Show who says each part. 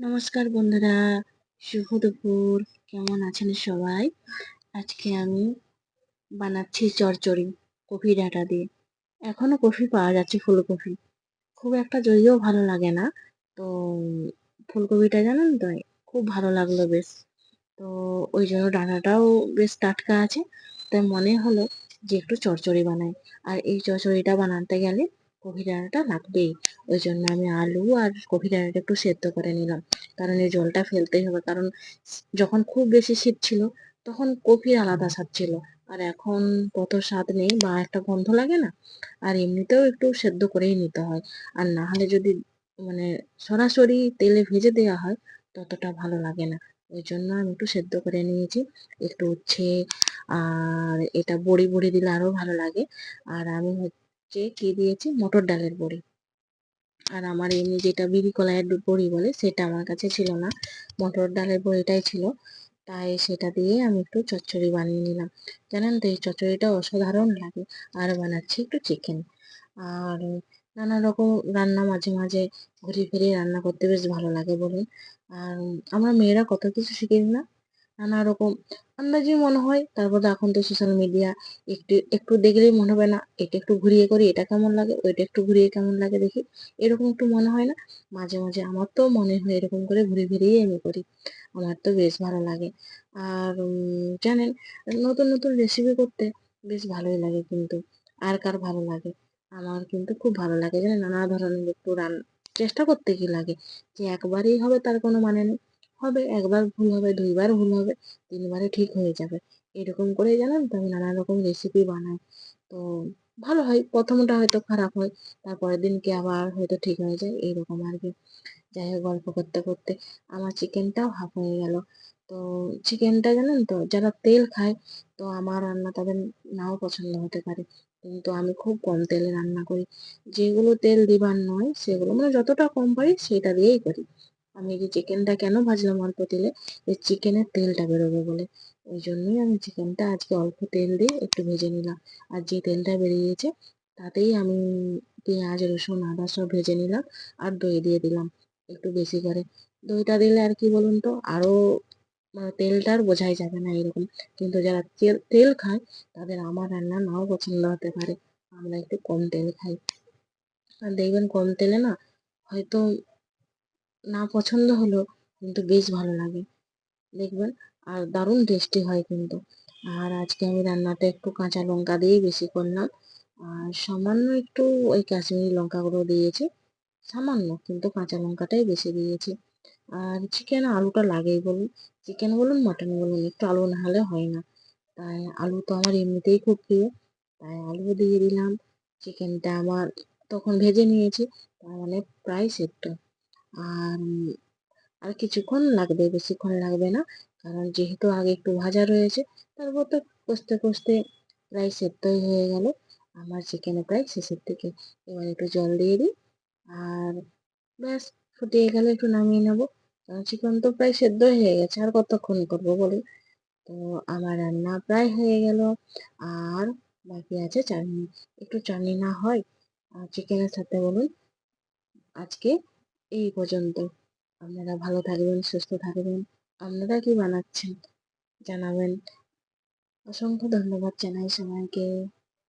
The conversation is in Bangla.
Speaker 1: নমস্কার বন্ধুরা, শুভ দুপুর। কেমন আছেন সবাই? আজকে আমি বানাচ্ছি চরচড়ি কফি ডাঁটা দিয়ে। এখনও কফি পাওয়া যাচ্ছে ফুলকপি। খুব একটা যদিও ভালো লাগে না। তো ফুলকপিটা জানেন তো, খুব ভালো লাগল বেশ। তো ওই জন্য ডাঁটাটাও বেশ টাটকা আছে। তাই মনে হলো যে একটু চরচড়ি বানাই। আর এই চরচড়িটা বানাতে গেলে কফি ডাঁটাটা লাগবেই। ওই জন্য আমি আলু আর কফি ডাঁটাটা একটু সেদ্ধ করে নিলাম। কারণ এই জলটা ফেলতেই হবে। কারণ যখন খুব বেশি শীত ছিল, তখন কফির আলাদা স্বাদ ছিল। আর এখন তত স্বাদ নেই বা একটা গন্ধ লাগে না। আর এমনিতেও একটু সেদ্ধ করেই নিতে হয়। আর না হলে যদি মানে সরাসরি তেলে ভেজে দেওয়া হয়, ততটা ভালো লাগে না। ওই জন্য আমি একটু সেদ্ধ করে নিয়েছি। একটু উচ্ছে আর এটা বড়ি বড়ি দিলে আরও ভালো লাগে। আর আমি হচ্ছে কি দিয়েছে? মটর ডালের বড়ি। আর আমার এমনি যেটা বিবি কলাইয়ের বড়ি বলে, সেটা আমার কাছে ছিল না। মটর ডালের বড়িটাই ছিল। তাই সেটা দিয়ে আমি একটু চচ্চড়ি বানিয়ে নিলাম। জানেন তো, এই চচ্চড়িটা অসাধারণ লাগে। আর বানাচ্ছি একটু চিকেন আর নানা রকম রান্না মাঝে মাঝে ঘুরিয়ে ফিরিয়ে রান্না করতে বেশ ভালো লাগে বলুন। আর আমরা মেয়েরা কত কিছু শিখি না? নানা রকম আন্দাজে মনে হয়। তারপর এখন তো সোশ্যাল মিডিয়া একটু একটু দেখলেই মনে হবে না, এটা একটু ঘুরিয়ে করি, এটা কেমন লাগে, ওইটা একটু ঘুরিয়ে কেমন লাগে দেখি। এরকম একটু মনে হয় না? মাঝে মাঝে আমার তো মনে হয় এরকম করে ঘুরে ফিরিয়ে আমি করি। আমার তো বেশ ভালো লাগে। আর জানেন, নতুন নতুন রেসিপি করতে বেশ ভালোই লাগে কিন্তু, আর কার ভালো লাগে? আমার কিন্তু খুব ভালো লাগে। জানেন, নানা ধরনের একটু রান, চেষ্টা করতে কি লাগে? যে একবারেই হবে তার কোনো মানে নেই। হবে, একবার ভুল হবে, দুইবার ভুল হবে, তিনবারে ঠিক হয়ে যাবে। এরকম করেই জানেন তো আমি নানা রকম রেসিপি বানাই তো ভালো হয়, প্রথমটা হয়তো খারাপ হয়, তারপরের দিনকে আবার হয়তো ঠিক হয়ে যায়, এইরকম আর কি। যাই হোক, গল্প করতে করতে আমার চিকেনটাও হাফ হয়ে গেল। তো চিকেনটা জানেন তো, যারা তেল খায়, তো আমার রান্না তাদের নাও পছন্দ হতে পারে। কিন্তু আমি খুব কম তেলে রান্না করি। যেগুলো তেল দিবার নয়, সেগুলো মানে যতটা কম পারি, সেটা দিয়েই করি। আমি যে চিকেনটা কেন ভাজলাম অল্প তেলে? এই চিকেনের তেলটা বেরোবে বলে। ওই জন্যই আমি চিকেনটা আজকে অল্প তেল দিয়ে একটু ভেজে নিলাম। আর যে তেলটা বেরিয়েছে তাতেই আমি পেঁয়াজ, রসুন, আদা সব ভেজে নিলাম আর দই দিয়ে দিলাম একটু বেশি করে। দইটা দিলে আর কি বলুন তো আরও মানে তেলটা আর বোঝাই যাবে না এরকম। কিন্তু যারা তেল তেল খায়, তাদের আমার রান্না নাও পছন্দ হতে পারে। আমরা একটু কম তেল খাই। আর দেখবেন কম তেলে না হয়তো না পছন্দ হলেও কিন্তু বেশ ভালো লাগে। দেখবেন, আর দারুণ টেস্টি হয় কিন্তু। আর আজকে আমি রান্নাটা একটু কাঁচা লঙ্কা দিয়েই বেশি করলাম। আর সামান্য একটু ওই কাশ্মীরি লঙ্কা গুঁড়ো দিয়েছি। সামান্য, কিন্তু কাঁচা লঙ্কাটাই বেশি দিয়েছি। আর চিকেন আলুটা লাগেই বলুন। চিকেন বলুন মাটন বলুন, একটু আলু না হলে হয় না। তাই আলু তো আমার এমনিতেই খুব প্রিয়। তাই আলু দিয়ে দিলাম। চিকেনটা আমার তখন ভেজে নিয়েছি, তার মানে প্রায় সেদ্ধ আর আর কিছুক্ষণ লাগবে, বেশিক্ষণ লাগবে না। কারণ যেহেতু আগে একটু ভাজা রয়েছে তারপর তো কষতে কষতে প্রায় সেদ্ধই হয়ে গেল। আমার চিকেনে প্রায় শেষের দিকে। এবার একটু জল দিয়ে দিই। আর ব্যাস, ফুটিয়ে গেলে, একটু নামিয়ে নেব। কারণ চিকেন তো প্রায় সেদ্ধ হয়ে গেছে, আর কতক্ষণ করব বলুন? তো আমার রান্না প্রায় হয়ে গেল। আর বাকি আছে চাটনি। একটু চাটনি না হয়, আর চিকেনের সাথে বলুন, আজকে এই পর্যন্ত। আপনারা ভালো থাকবেন, সুস্থ থাকবেন। আপনারা কি বানাচ্ছেন জানাবেন। অসংখ্য ধন্যবাদ জানাই সবাইকে।